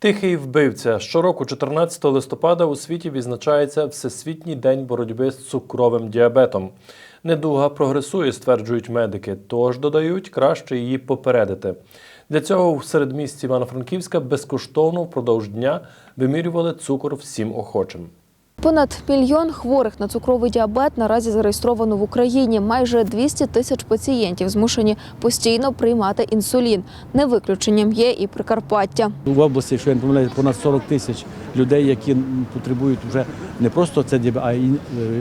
Тихий вбивця. Щороку, 14 листопада, у світі відзначається Всесвітній день боротьби з цукровим діабетом. Недуга прогресує, стверджують медики, тож додають краще її попередити. Для цього в середмісті Івано-Франківська безкоштовно впродовж дня вимірювали цукор всім охочим. Понад мільйон хворих на цукровий діабет наразі зареєстровано в Україні. Майже 200 тисяч пацієнтів змушені постійно приймати інсулін. Не виключенням є і Прикарпаття. В області, якщо я не помиляюсь, понад 40 тисяч людей, які потребують вже не просто це діабет, а е,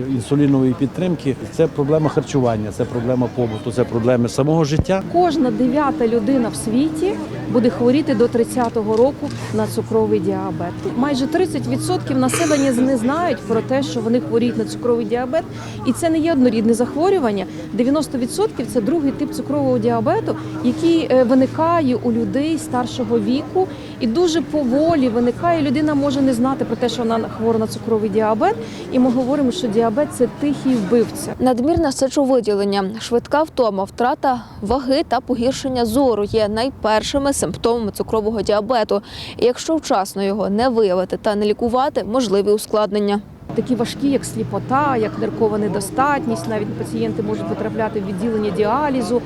інсулінової підтримки. Це проблема харчування, це проблема побуту, це проблеми самого життя. Кожна дев'ята людина в світі буде хворіти до 30-го року на цукровий діабет. Майже 30% населення не знають про те, що вони хворіють на цукровий діабет, і це не є однорідне захворювання. 90% – це другий тип цукрового діабету, який е, виникає у людей старшого віку, і дуже поволі виникає. Людина може не знати про те, що вона хвора на цукровий діабет, і ми говоримо, що діабет це тихий вбивця. Надмірне сечовиділення, швидка втома, втрата ваги та погіршення зору є найпершими симптомами цукрового діабету. І якщо вчасно його не виявити та не лікувати, можливі ускладнення. Такі важкі, як сліпота, як ниркова недостатність. Навіть пацієнти можуть потрапляти в відділення діалізу,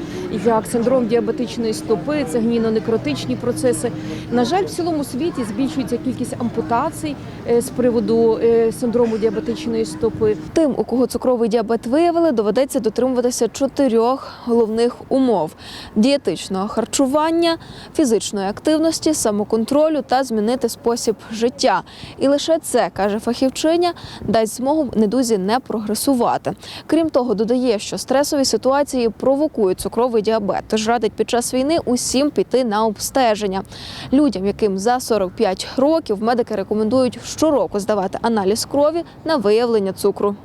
як синдром діабетичної стопи, це гнійно-некротичні процеси. На жаль, в цілому світі збільшується кількість ампутацій е, з приводу е, синдрому діабетичної стопи. Тим, у кого цукровий діабет виявили, доведеться дотримуватися чотирьох головних умов: дієтичного харчування, фізичної активності, самоконтролю та змінити спосіб життя. І лише це каже фахівчиня, дасть змогу недузі не прогресувати. Крім того, додає, що стресові ситуації провокують цукровий діабет, тож радить під час війни усім піти на обстеження. Людям, яким за 45 років, медики рекомендують щороку здавати аналіз крові на виявлення цукру.